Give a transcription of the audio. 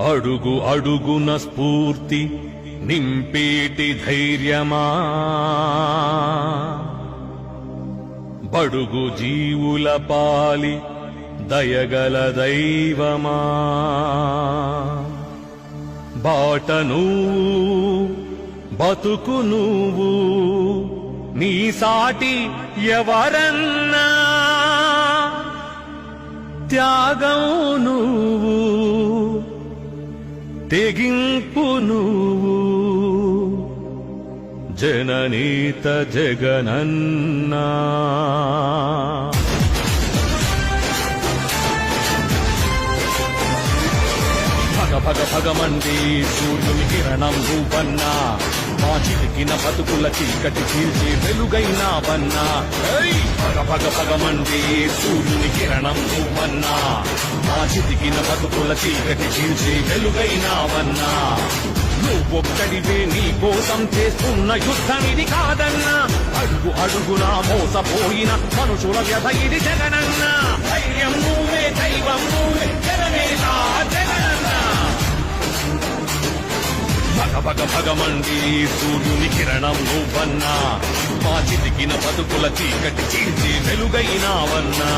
అడుగు అడుగున స్ఫూర్తి నింపేటి ధైర్యమా? బడుగు జీవుల పాలి దయగల దైవమా? బాట నువ్వు బతుకు నువ్వు నీ సాటి ఎవరన్నా? త్యాగం తెగింపు నువ్వు. జననీత జగనన్నా. భగ భగ భగమండి సూర్యుని కిరణం రూపన్నా మా చిటికిన బతుకుల చీకటి చీల్చి వెలుగైనావన్నా వన్నా. భగ భగ భగమండి సూర్యుని కిరణం రూపన్నా మా చిటికిన బతుకుల చీకటి చీల్చి వెలుగైనావన్నా నువ్వొక్కడివే నీ కోసం చేస్తున్న యుద్ధం ఇది కాదన్నా. అడుగు అడుగునా మోసపోయిన మనుషుల వ్యధ ఇది జగనన్నా. భగ భగమండి సూర్యుని కిరణం నువ్వన్నా మా చితికిన బతుకుల చీకటి చీల్చి వెలుగైనావన్నా